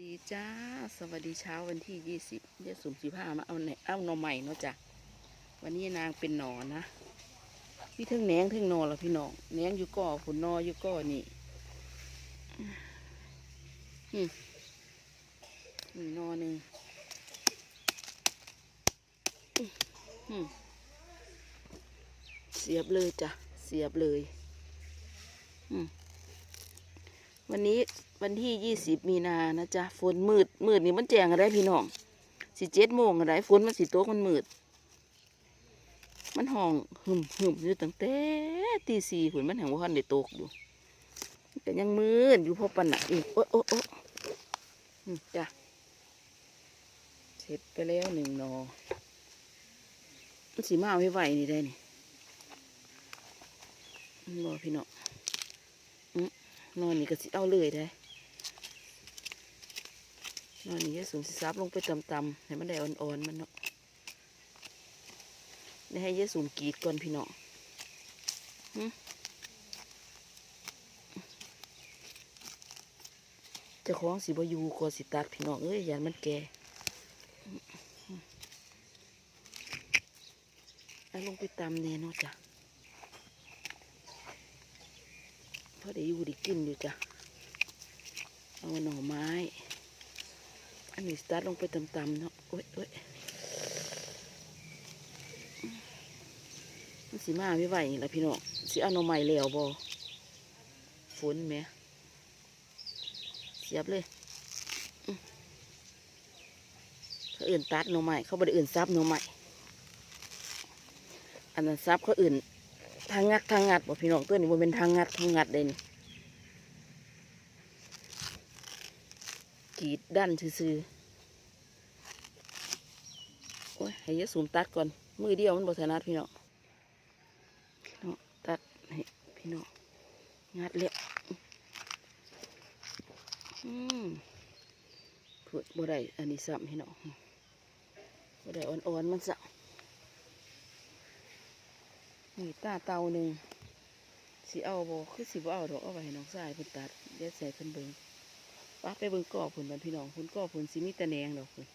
ดีจ้า สวัสดีเช้าวันที่ยี่สิบเดี๋ยวสุ่มสิบห้ามาเอาไหนเอาหน่อใหม่เนาะจ้ะวันนี้นางเป็นหนอนะพี่ทึงแหนงทึงนอแล้วพี่น้องแหนงอยู่ก่อผลนออยู่ก่อนี่อืมนี่นอหนึ่งอืมเสียบเลยจ้ะเสียบเลย อืม วันนี้วันที่ยี่สิบมีนานะจ๊ะฝนมืดมืดนี่มันแจงอะไรพี่น้องสิเจ็ดโมงอะไรฝนมันสิตกมันมืด มันห้องหึมหึมอยู่ตั้งแต่ตีสี่ฝนมันแห่งว่าคันได้ตกอยู่แต่ยังมืดอยู่เพอปันหนักอีกโอ๊ะโอ๊ะโอ๊ะจ้ะเสร็จไปแล้วหนึ่งนอมันสีมาเอาไว้ไหวนี่ได้นี่มันบอกพี่น้อง นอนนี่ก็สิเอาเลยได้นอนนี่จะสูงสิซับลงไปต่ำๆให้มันได้อ่อนๆมันเนาะได้ให้เยสูงกีดก่อนพี่น้องจะคล้องสิบอยูกอสิตัดพี่น้องเอ้ยยันมันแก่เอาลงไปตำแน่นาะจ้ะ พอได้อยู่ได้กินอยู่จ้ะเอาหน่อไม้ อันนี้สตาร์ทลงไปต่ำๆเนาะโอ้ยโอ้ยมันสีมาไม่ไหวนี่ละพี่น้องสิเอาหน่อไม้แล้วบอฝนแหมเสียบเลยเขาอื่นตัดหน่อไม้เขาบไดอื่นซับหน่อไม้อันนั้นซับเขาอื่น ทางงัดทางงัดบ่พี่น้องตัวนี้มันเป็นทางงัดทางงัดเลยนี่กีดด้านซื่อๆโอ้ยให้ยะสูมตัดก่อน มือเดียวมันบ่ถนัดพี่น้องพี่น้องตัดให้พี่น้องงัดเละอืมพูดบ่ได้อันนี้ซ้ำพี่น้องบ่ได้อ่อนๆมันซ้ำ นี่ตาเตาหนึ่งสิเอาบ่คือสิบ่เอาดอกเอาไว้ให้น้องชายเพิ่นตัดเดี๋ยวใส่เพิ่นเบิ่งป้าไปเบิ่งกอเพิ่นบัดพี่น้องเพิ่นกอเพิ่นสิมีต่แนงดอกเพิ่น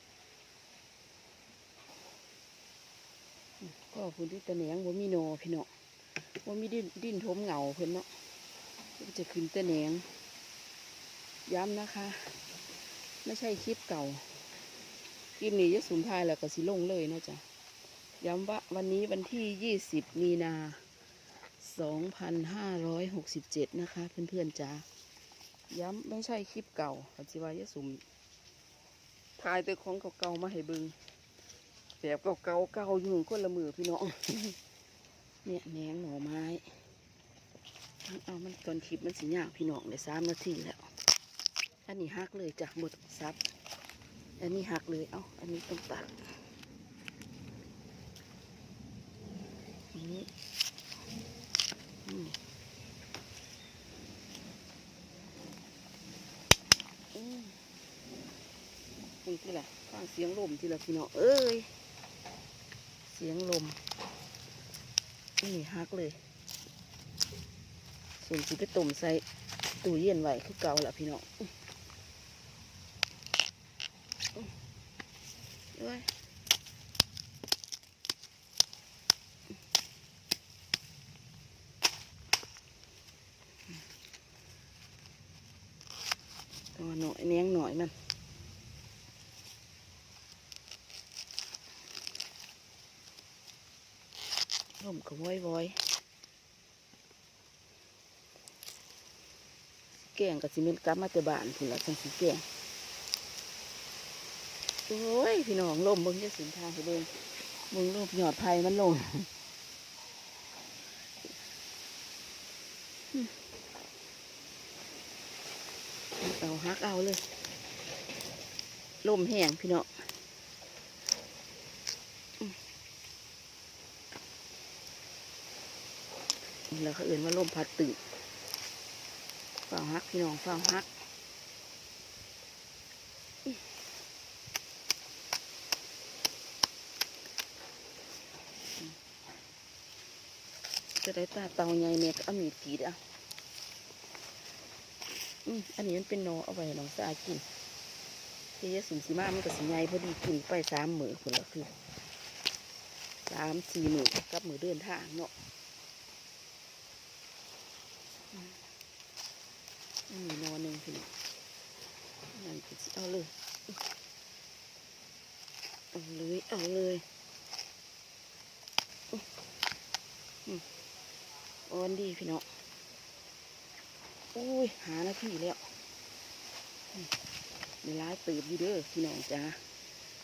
กอเพิ่นที่ต่แนงบ่มีนอพี่น้องบ่มีดินดินทมเหงาเพิ่นเนาะจะขึ้นต่แนงย้ำนะคะ ไม่ใช่คลิปเก่าคลิปนี้จะสุนทายแล้วก็สิลงเลยเนาะจ้ะ ย้ำว่าวันนี้วันที่ 20 มีนา 2567 นะคะ เพื่อนๆจ้าย้ำไม่ใช่คลิปเก่าปัจจุบันยสุมถ่ายแต่ของเก่าๆมาให้บิงแบบเก่าๆเก่าอยู่คนละมือพี่น้อง เนี่ยแหนงหน่อไม้เอามันตอนคลิปมันสิยากพี่น้องเลยสามนาทีแล้ว อันนี้หักเลยจากหมดซับ อันนี้หักเลย เอาอันนี้ต้องตัด นี้อืมอืมนี่ที่ละฟังเสียงลมที่ละพี่น้องเอ้ย เสียงลม นี่ฮักเลยส่วนสิไปต้มใส่ตู้เย็นไว้คือเก่าละพี่น้องอื้ออื้อเอ้ย ตัวหน่อยเนียงหน่อยมันลมก็วอยวอยแกงกับซีเมนต์กลับมาแต่บ้านพุ่นละจังสีแกงโอ้ยพี่น้องลมเบิ่งจะสินทางไปเบิ่งเบิ่งรูปหยอดไผ่มันลง เอาฮักเอาเลยลมแห้งพี่เน้องอืมแล้วเขาเอื่นว่าลมพัดตื่นเฝ้าฮักพี่น้องเฝ้าฮักจะได้ตาเตาใหญ่เนี่ยก็เอมีดกีดอะ อืมอันนี้มันเป็นนอเอาไว้น้องสากินเจ๊สุ่มสีมามันก็สิใหญ่พอดีกินไปสามหมือคนละคือสามสี่หมือกับหมือเดินทางเนาะอืมอืมนอนหนึ่งพี่นั่นเอาเลยเอาเลยเอาเลยอืมโอนดีพี่เน้อง อุ้ยหาหน้าที่แล้วในร้ายตืบอยู่เด้อพี่น้องจ้า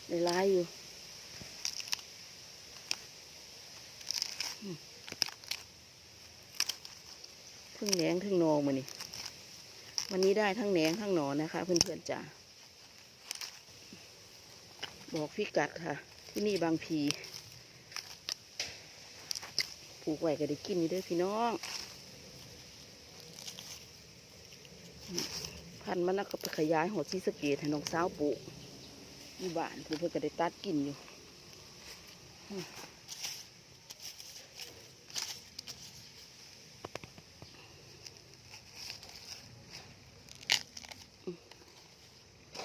ในร้ายอยู่ทั้งแหนงทั้งนอมานี่วันนี้ได้ทั้งแหนงทั้งหนอนะคะ เพื่อนๆจ้าบอกพิกัดค่ะ ที่นี่บางพีปลูกไว้ก็ได้กินอยู่เด้อพี่น้อง พันธุ์มันก็ไปขยายหดซีสเกตให้น้องสาวปลูกอยู่บ้านเพื่อนเพื่อนก็ได้ตัดกินอยู่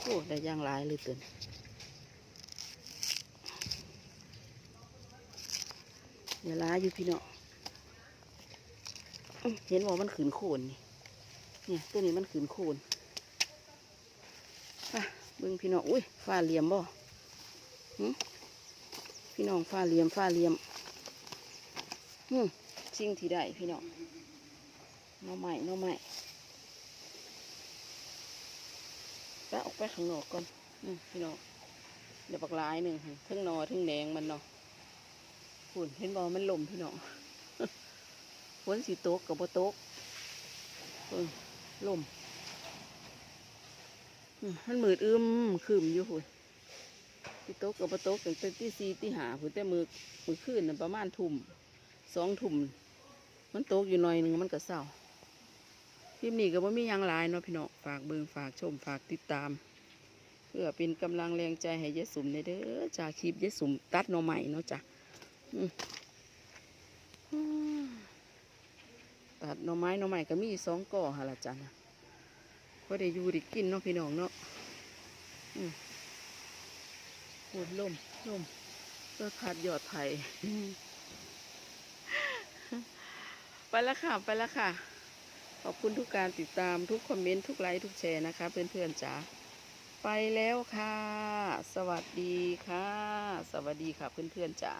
โอ้ได้ย่างลายเลยเตือนอย่าล้ายอยู่พี่เนาะเห็นว่ามันขืนโคนนี่ เนี่ยตัวนี้มันขืนโคนอะเบิ่งพี่น้อง อุ้ยฟ้าเหลี่ยมบ่หึพี่น้องฟ้าเหลี่ยมฟ้าเหลี่ยมฮึสิ่งที่ได้พี่น้องน้อใหม่น้อใหม่ปะออกไปข้างนอกก่อนอืมพี่น้องเดี๋ยวปักลายหนึ่งหั่นเทั้งนอทั้งแหนงมันเนาะฝุ่นเห็นบ่มันลมพี่น้องฝนสีโต๊กกับบ่ตกเออ ลม มันมืดอึมคืมอยู่หุ่นที่โต๊ะกับประโต๊ะตั้งแต่ที่สี่ที่หาหุ่นแต่มือมือคืนน่ะประมาณทุ่มสองทุ่มมันโต๊ะอยู่หน่อยหนึ่งมันก็เศร้าคลิปนี้ก็บ่มียังหลายเนาะพี่น้องฝากเบิงฝากชมฝากติดตาม เพื่อเป็นกำลังแรงใจให้ยายสุมในเด้อจากคลิปยายสุมตัดหน่อใหม่เนาะจ้ะอืมอืม ดหน่อไม้หน่อใหม่ก็มีสองก่อหนละจ้ะนะก็ได้อยู่ได้กินเนาะพี่น้องเนาะอืมโอ้ยลมลมเพื่อขาดยอดไผ่ไปแล้วค่ะ ไปแล้วค่ะ ขอบคุณทุกการติดตามทุกคอมเมนต์ทุกไลค์ทุกแชร์นะคะ เพื่อนๆจ๋าไปแล้วค่ะ สวัสดีค่ะ สวัสดีค่ะเพื่อนๆจ๋า